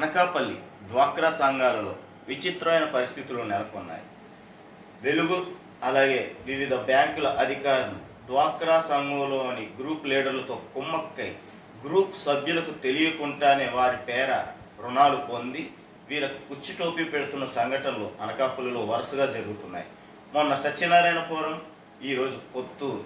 అనకాపల్లి డ్వాక్రా సంఘాలలో విచిత్రమైన పరిస్థితులు నెలకొన్నాయి. వెలుగు అలాగే వివిధ బ్యాంకుల అధికారులు డ్వాక్రా సంఘంలోని గ్రూప్ లీడర్లతో కుమ్మక్కై గ్రూప్ సభ్యులకు తెలియకుండానే వారి పేర రుణాలు పొంది వీళ్ళకు కుచ్చి టోపీ పెడుతున్న సంఘటనలు అనకాపల్లిలో వరుసగా జరుగుతున్నాయి. మొన్న సత్యనారాయణపురం ఈరోజు కొత్తూరు.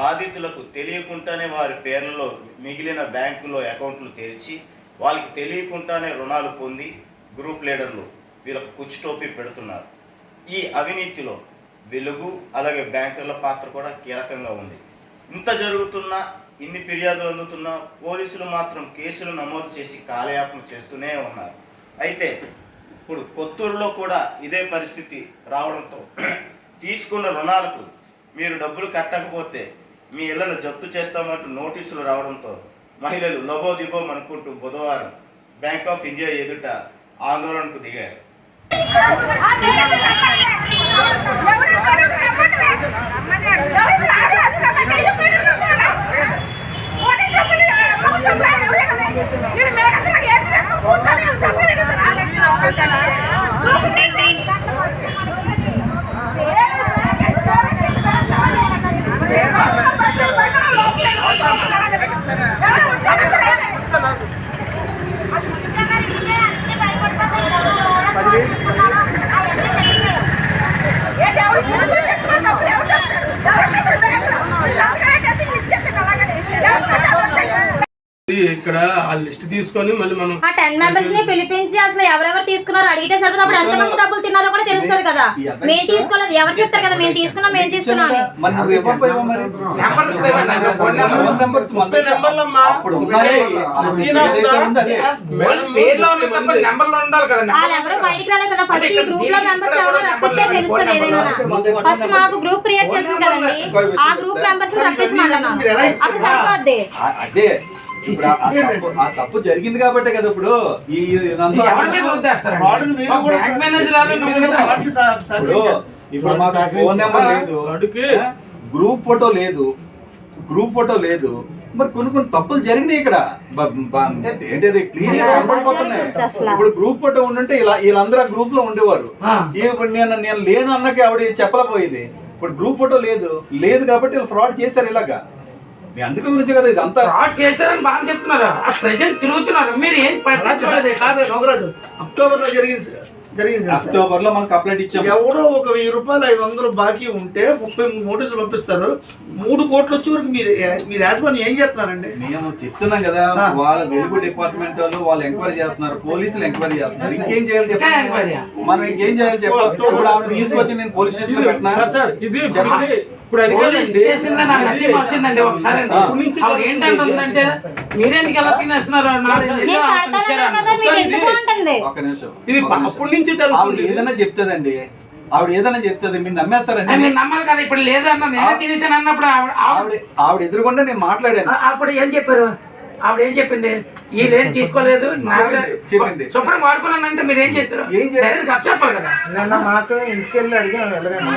బాధితులకు తెలియకుండానే వారి పేర్లలో మిగిలిన బ్యాంకులో అకౌంట్లు తెరిచి వాళ్ళకి తెలియకుండానే రుణాలు పొంది గ్రూప్ లీడర్లు వీళ్ళకు కుచ్చి టోపీ పెడుతున్నారు. ఈ అవినీతిలో వెలుగు అలాగే బ్యాంకర్ల పాత్ర కూడా కీలకంగా ఉంది. ఇంత జరుగుతున్నా ఇన్ని ఫిర్యాదులు అందుతున్నా పోలీసులు మాత్రం కేసులు నమోదు చేసి కాలయాపన చేస్తూనే ఉన్నారు. అయితే ఇప్పుడు కొత్తూరులో కూడా ఇదే పరిస్థితి రావడంతో తీసుకున్న రుణాలకు మీరు డబ్బులు కట్టకపోతే మీ ఇళ్ళను జప్తు చేస్తామంటూ నోటీసులు రావడంతో మహిళలు లబోదిబోం అనుకుంటూ బుధవారం బ్యాంక్ ఆఫ్ ఇండియా ఎదుట ఆందోళనకు దిగారు ఇక్కడ ఆ లిస్ట్ తీసుకొని మళ్ళీ మనం ఆ టెన్ మెంబర్స్ని పిలిపించి అసలు ఎవరెవరు తీసుకున్నారో అడిగితే సరిపోతుంది అప్పుడు ఎంత మంది డబ్బులు తిన్నారో కూడా తెలుస్తుంది కదా. మేము తీసుకోలేదు. ఎవరు చెప్తారు కదా మేము తీసుకున్నాం మేము తీసుకున్నాం అని. వాళ్ళ పేర్లో ఉన్నాయి తప్ప నెంబర్లు ఉండాలి కదా వాళ్ళు ఎవరు బయటికి రాలేదు కదా. ఫస్ట్ ఈ గ్రూప్లో మెంబర్స్ ఎవరో రప్పిస్తే తెలుస్తుంది ఏదైనా. ఫస్ట్ మాకు గ్రూప్ క్రియేట్ చేసింది కదండి. ఆ గ్రూప్ మెంబర్స్ రప్పించమన్నాను అప్పుడు సరిపోద్ది. అదే. ఇప్పుడు ఆ- ఆ తప్పు- జరిగింది కాబట్టే కదా ఇప్పుడు ఈ ఇప్పుడు మాకు ఫోన్ నెంబర్ లేదు? గ్రూప్ ఫోటో లేదు. గ్రూప్ ఫోటో లేదు. మరి కొన్ని కొన్ని తప్పులు జరిగినాయి ఇక్కడ. ఏంటిది? క్లియర్ కనపడిపోతున్నాయి. ఇప్పుడు గ్రూప్ ఫోటో ఉండుంటే ఇలా వీళ్ళందరూ ఆ గ్రూప్లో ఉండేవారు. ఆ. ఇప్పుడు నేను నేను లేను అన్నకి ఆవిడ చెప్పలేకపోయేది. ఇప్పుడు గ్రూప్ ఫోటో లేదు. లేదు కాబట్టి వీళ్ళు ఫ్రాడ్ చేశారు ఇలాగా. మీ అందుకు గురించి కదా ఇదంతా? ఫ్రాడ్ చేశారని బాగా చెప్తున్నారు? ఆ ప్రజెంట్ తిరుగుతున్నారు. మీరు ఏం పట్టించుకోలేదు కాదు నోగరాజు. అక్టోబర్లో జరిగింది జరిగింది. అక్టోబర్లో మనం కంప్లైంట్ ఇచ్చాము ఎవడో ఒక వెయ్యి రూపాయలు ఐదు వందలు బాకీ ఉంటే ముప్పై మూడు నోటీసులు పంపిస్తారు మూడు కోట్లు వచ్చే వరకు మీరు మీరు యాజమాన్యం ఏం చేస్తున్నారండి? మేము చెప్తున్నాం కదా. వాళ్ళ వెలుగు డిపార్ట్మెంట్ వాళ్ళు వాళ్ళు ఎంక్వైరీ చేస్తున్నారు పోలీసులు ఎంక్వైరీ చేస్తున్నారు. ఇంకేం చేయాలి చెప్పండి? ఎంక్వైరీ? మనం ఇంకేం చేయాలి చెప్పండి? తీసుకొచ్చి నేను పోలీస్ స్టేషన్ పెట్టినా? సార్ సార్ ఇది చెప్పండి. ఇది ఇప్పుడు వచ్చిందండి ఒకసారి ఏంటంటుందంటే మీరెందుకు ఎలా తినేస్తున్నారు? నేను ఇది. అప్పటి నుంచి ఆవిడ జరుగుతుంది. ఏదైనా చెప్తుందండి? ఆవిడ ఏదైనా చెప్తుంది మీరు నమ్మేస్తారండి. మీరు నమ్మాలి కదా ఇప్పుడు లేదన్న నేనే తినేసాను అన్నప్పుడు ఆవిడ ఆవిడ ఆవిడ ఎదురుకుండా నేను మాట్లాడాను. అప్పుడు ఏం చెప్పారు? ఆవిడ ఏం చెప్పింది? వీళ్ళేం తీసుకోలేదు నాకు చెప్పింది. శుభ్రం వాడుకున్నానంటే మీరు ఏం చేస్తారు? ఏం చెప్పాలి కదా. నిన్న మాకు ఇంటికి వెళ్ళి అడిగాను ఎవరైనా